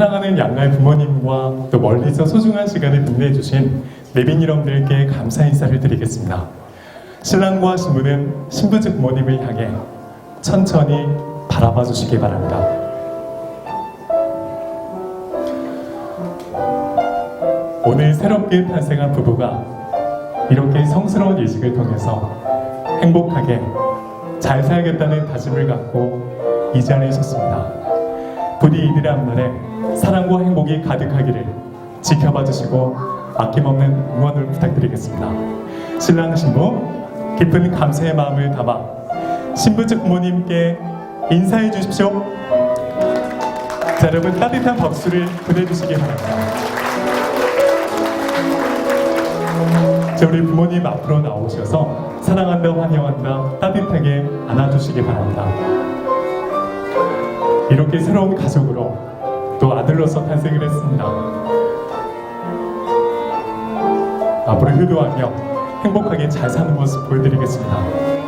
사랑하는 양가의 부모님과 또 멀리서 소중한 시간을 빛내 주신 내빈 여러분들께 감사 인사를 드리겠습니다. 신랑과 신부는 신부 측 부모님을 향해 천천히 바라봐 주시기 바랍니다. 오늘 새롭게 탄생한 부부가 이렇게 성스러운 예식을 통해서 행복하게 잘 살겠다는 다짐을 갖고 이 자리에 섰습니다. 부디 이들의 앞날에 사랑과 행복이 가득하기를 지켜봐 주시고 아낌없는 응원을 부탁드리겠습니다. 신랑 신부 깊은 감사의 마음을 담아 신부 측 부모님께 인사해 주십시오. 자, 여러분 따뜻한 박수를 보내주시기 바랍니다. 자, 우리 부모님 앞으로 나오셔서 사랑한다, 환영한다 따뜻하게 안아주시기 바랍니다. 이렇게 새로운 가족으로 또 아들로서 탄생을 했습니다. 앞으로 효도하며 행복하게 잘 사는 모습 보여드리겠습니다.